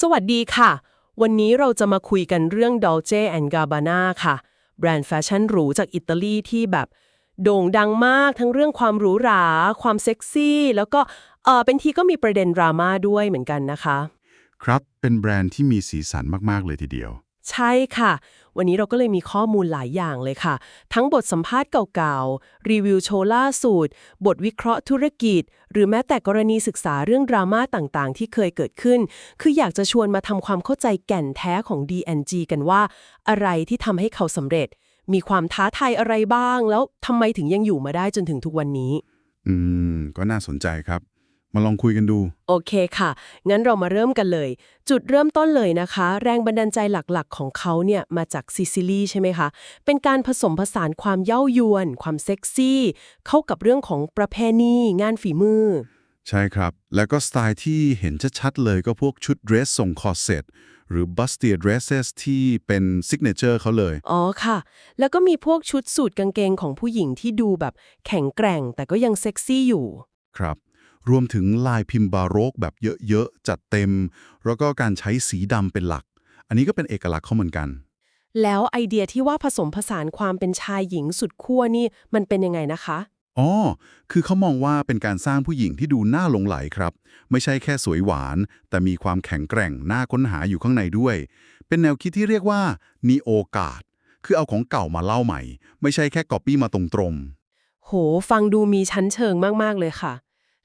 สวัสดีค่ะ วันนี้เราจะมาคุยกันเรื่อง Dolce Gabbana ค่ะ แบรนด์แฟชั่นหรูจากอิตาลีที่แบบ โด่งดังมากทั้งเรื่องความหรูหรา ความเซ็กซี่ แล้วก็เออเป็นทีก็มีประเด็นดราม่าด้วยเหมือนกันนะคะ ครับเป็นแบรนด์ที่มีสีสันมาก ๆ เลยทีเดียว ใช่ค่ะ วันนี้เราก็เลยมีข้อมูลหลายอย่างเลยค่ะ ทั้งบทสัมภาษณ์เก่าๆ รีวิวโชว์ล่าสุด บทวิเคราะห์ธุรกิจ หรือแม้แต่กรณีศึกษาเรื่องดราม่าต่างๆ ที่เคยเกิดขึ้น คืออยากจะชวนมาทำความเข้าใจแก่นแท้ของ D&G กันว่า อะไรที่ทำให้เขาสำเร็จ มีความท้าทายอะไรบ้าง แล้วทำไมถึงยังอยู่มาได้จนถึงทุกวันนี้ อืม ก็น่าสนใจครับ มาลองคุยกันดู โอเคค่ะ งั้นเรามาเริ่มกันเลย จุดเริ่มต้นเลยนะคะ แรงบันดาลใจหลักๆ ของเขาเนี่ยมาจากซิซิลีใช่ไหมคะ เป็นการผสมผสานความเย้ายวน ความเซ็กซี่ เข้ากับเรื่องของประเพณีงานฝีมือ ใช่ครับ แล้วก็สไตล์ที่เห็นชัดๆเลยก็พวกชุดเดรสทรงคอร์เซตหรือ bustier dresses ที่เป็นซิกเนเจอร์เขาเลย อ๋อค่ะ แล้วก็มีพวกชุดสูทกางเกงของผู้หญิงที่ดูแบบแข็งแกร่ง แต่ก็ยังเซ็กซี่อยู่ ครับ รวมถึงลายพิมพ์บาโรกแบบเยอะๆ จัดเต็ม แล้วก็การใช้สีดำเป็นหลัก อันนี้ก็เป็นเอกลักษณ์เขาเหมือนกัน แล้วไอเดียที่ว่าผสมผสานความเป็นชายหญิงสุดขั้วนี่มันเป็นยังไงนะคะอ๋อ คือเขามองว่าเป็นการสร้างผู้หญิงที่ดูน่าหลงไหลครับ ไม่ใช่แค่สวยหวาน แต่มีความแข็งแกร่งน่าค้นหาอยู่ข้างในด้วย เป็นแนวคิดที่เรียกว่านีโอกาส คือเอาของเก่ามาเล่าใหม่ ไม่ใช่แค่ก๊อปปี้มาตรงๆโห ฟังดูมีชั้นเชิงมาก ๆ เลยค่ะ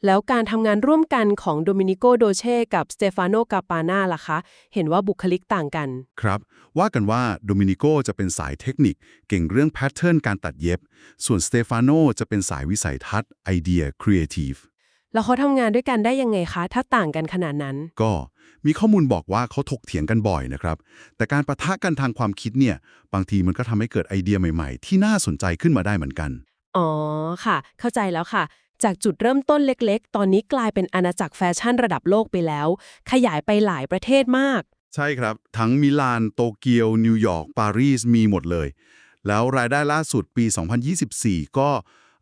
แล้วการทำงานร่วมกันของโดมินิโกโดเช่กับสเตฟานโนกาปาน่าล่ะคะ เห็นว่าบุคลิกต่างกัน ครับ ว่ากันว่าโดมินิโกจะเป็นสายเทคนิค เก่งเรื่องแพทเทิร์นการตัดเย็บ ส่วนสเตฟานโนจะเป็นสายวิสัยทัศน์ไอเดียครีเอทีฟแล้วเขาทำงานด้วยกันได้ยังไงคะ ถ้าต่างกันขนาดนั้น ก็มีข้อมูลบอกว่าเขาถกเถียงกันบ่อยนะครับ แต่การประทะกันทางความคิดเนี่ย บางทีมันก็ทำให้เกิดไอเดียใหม่ๆ ที่น่าสนใจขึ้นมาได้เหมือนกัน อ๋อค่ะ เข้าใจแล้วค่ะ จากจุดเริ่มต้นเล็กๆ ตอนนี้กลายเป็นอาณาจักรแฟชั่นระดับโลกไปแล้ว ขยายไปหลายประเทศมาก ใช่ครับ ทั้งมิลาน โตเกียว นิวยอร์ก ปารีส มีหมดเลย แล้วรายได้ล่าสุดปี 2024 ก็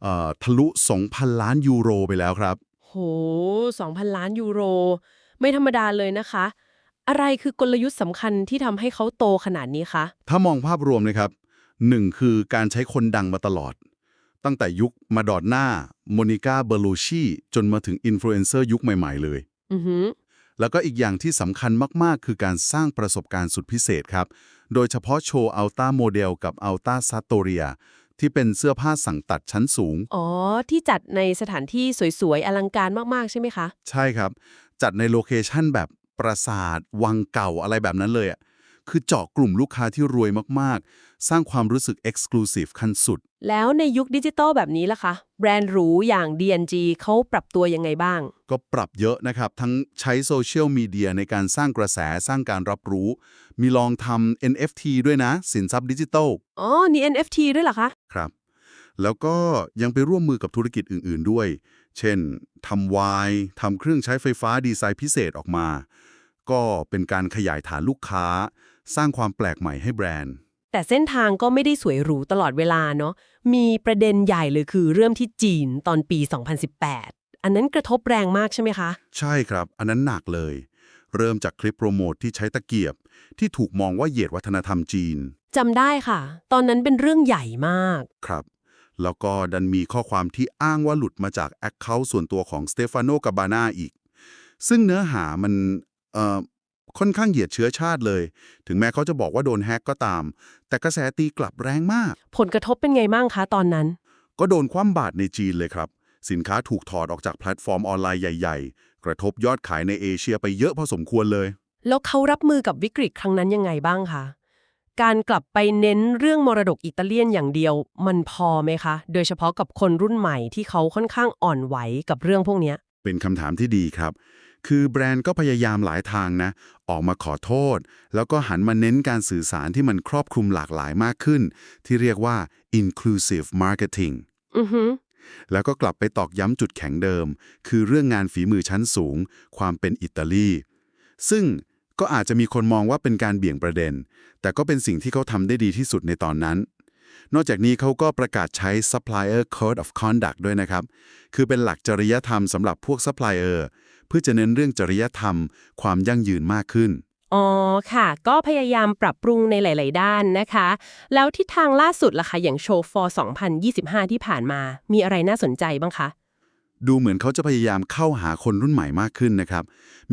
เอ่อทะลุ 2,000 ล้านยูโรไปแล้วครับ โห 2,000 ล้านยูโร ไม่ธรรมดาเลยนะคะ อะไรคือกลยุทธ์สำคัญที่ทำให้เขาโตขนาดนี้คะ ถ้ามองภาพรวมนะครับหนึ่งคือการใช้คนดังมาตลอด ตั้งแต่ยุคมาดอนน่าโมนิก้าเบลูชีจนมาถึงอินฟลูเอนเซอร์ยุคใหม่ ๆ เลยอือหือแล้วก็อีกอย่างที่สำคัญมากๆ คือการสร้างประสบการณ์สุดพิเศษครับ โดยเฉพาะโชว์อัลต้าโมเดลกับอัลต้าซาโตเรียที่เป็นเสื้อผ้าสั่งตัดชั้นสูง อ๋อ ที่จัดในสถานที่สวยๆ อลังการมากๆ ใช่ไหมคะ ใช่ครับ จัดในโลเคชั่นแบบปราสาท วังเก่าอะไรแบบนั้นเลยอะ คือเจาะกลุ่มลูกค้าที่รวยมากๆ สร้างความรู้สึก Exclusive ขั้นสุด แล้วในยุคดิจิตอลแบบนี้ล่ะคะ แบรนด์หรูอย่าง D&G เขาปรับตัวยังไงบ้าง ก็ปรับเยอะนะครับ ทั้งใช้โซเชียลมีเดียในการสร้างกระแสสร้างการรับรู้ มีลองทำ NFT ด้วยนะ สินทรัพย์ดิจิทัลอ๋อนี่ NFT ด้วยเหรอคะ ครับ แล้วก็ยังไปร่วมมือกับธุรกิจอื่น ๆด้วย เช่นทำไวน์ทำเครื่องใช้ไฟฟ้าดีไซน์พิเศษออกมา ก็เป็นการขยายฐานลูกค้า สร้างความแปลกใหม่ให้แบรนด์ แต่เส้นทางก็ไม่ได้สวยหรูตลอดเวลาเนาะมีประเด็นใหญ่เลยคือเริ่มที่จีนตอนปี 2018 อันนั้นกระทบแรงมากใช่ไหมคะ ใช่ครับ อันนั้นหนักเลย เริ่มจากคลิปโปรโมทที่ใช้ตะเกียบ ที่ถูกมองว่าเหยียดวัฒนธรรมจีนจำได้ค่ะ ตอนนั้นเป็นเรื่องใหญ่มากครับแล้วก็ดันมีข้อความที่อ้างว่าหลุดมาจากแอคเคาท์ส่วนตัวของสเตฟานโนกาบานาอีก ซึ่งเนื้อหามันเอ่อ ค่อนข้างเหยียดเชื้อชาติเลย ถึงแม้เขาจะบอกว่าโดนแฮกก็ตาม แต่กระแสตีกลับแรงมาก ผลกระทบเป็นไงบ้างคะตอนนั้น ก็โดนคว่ำบาตรในจีนเลยครับ สินค้าถูกถอดออกจากแพลตฟอร์มออนไลน์ใหญ่ ๆ กระทบยอดขายในเอเชียไปเยอะพอสมควรเลย แล้วเขารับมือกับวิกฤตครั้งนั้นยังไงบ้างคะการกลับไปเน้นเรื่องมรดกอิตาเลียนอย่างเดียวมันพอไหมคะ โดยเฉพาะกับคนรุ่นใหม่ที่เขาค่อนข้างอ่อนไหวกับเรื่องพวกเนี้ย เป็นคำถามที่ดีครับ คือแบรนด์ก็พยายามหลายทางนะ ออกมาขอโทษ แล้วก็หันมาเน้นการสื่อสารที่มันครอบคลุมหลากหลายมากขึ้น ที่เรียกว่า inclusive marketing อือหือแล้วก็กลับไปตอกย้ำจุดแข็งเดิม คือเรื่องงานฝีมือชั้นสูง ความเป็นอิตาลี ซึ่งก็อาจจะมีคนมองว่าเป็นการเบี่ยงประเด็น แต่ก็เป็นสิ่งที่เขาทำได้ดีที่สุดในตอนนั้น นอกจากนี้เขาก็ประกาศใช้ supplier code of conduct ด้วยนะครับ คือเป็นหลักจริยธรรมสำหรับพวก supplier เพื่อจะเน้นเรื่องจริยธรรม ความยั่งยืนมากขึ้น อ๋อค่ะ ก็พยายามปรับปรุงในหลาย ๆ ด้านนะคะ แล้วทิศทางล่าสุดล่ะคะอย่างโชว์ฟอร์2025 ที่ผ่านมา มีอะไรน่าสนใจบ้างคะดูเหมือนเขาจะพยายามเข้าหาคนรุ่นใหม่มากขึ้นนะครับ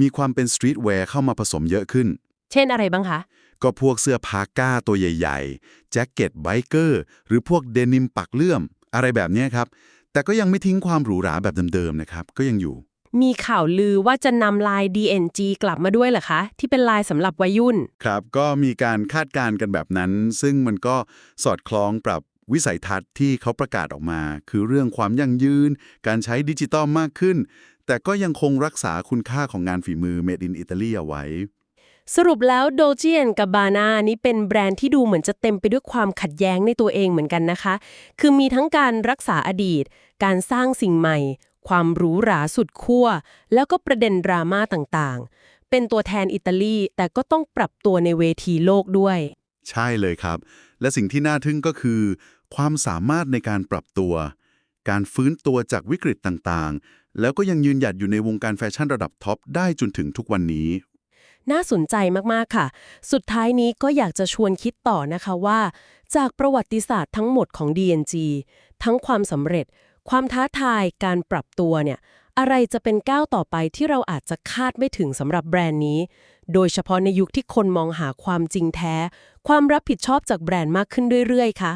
มีความเป็นสตรีทแวร์เข้ามาผสมเยอะขึ้น เช่นอะไรบ้างคะ ก็พวกเสื้อพาก้าตัวใหญ่ ๆ แจ็คเก็ตไบเกอร์ หรือพวกเดนิมปักเลื่อม อะไรแบบเนี้ยครับ แต่ก็ยังไม่ทิ้งความหรูหราแบบเดิมๆนะครับ ก็ยังอยู่ มีข่าวลือว่าจะนำลาย DNG กลับมาด้วยเหรอคะ ที่เป็นลายสำหรับวัยรุ่น ครับ ก็มีการคาดการณ์กันแบบนั้น ซึ่งมันก็สอดคล้องปรับวิสัยทัศน์ที่เขาประกาศออกมา คือเรื่องความยั่งยืน การใช้ดิจิตอลมากขึ้น แต่ก็ยังคงรักษาคุณค่าของงานฝีมือ Made in Italy เอาไว้ สรุปแล้ว Dolce Gabbana นี้เป็นแบรนด์ที่ดูเหมือนจะเต็มไปด้วยความขัดแย้งในตัวเองเหมือนกันนะคะ คือมีทั้งการรักษาอดีต การสร้างสิ่งใหม่ ความหรูหราสุดขั้ว แล้วก็ประเด็นดราม่าต่างๆ เป็นตัวแทนอิตาลีแต่ก็ต้องปรับตัวในเวทีโลกด้วย ใช่เลยครับ และสิ่งที่น่าทึ่งก็คือ ความสามารถในการปรับตัว การฟื้นตัวจากวิกฤตต่างๆ แล้วก็ยังยืนหยัดอยู่ในวงการแฟชั่นระดับท็อปได้จนถึงทุกวันนี้ น่าสนใจมากๆค่ะ สุดท้ายนี้ก็อยากจะชวนคิดต่อนะคะว่า จากประวัติศาสตร์ทั้งหมดของ DNG ทั้งความสำเร็จ ความท้าทายการปรับตัวเนี่ยอะไรจะเป็นก้าวต่อไปที่เราอาจจะคาดไม่ถึงสำหรับแบรนด์นี้ โดยเฉพาะในยุคที่คนมองหาความจริงแท้ ความรับผิดชอบจากแบรนด์มากขึ้นเรื่อยๆคะ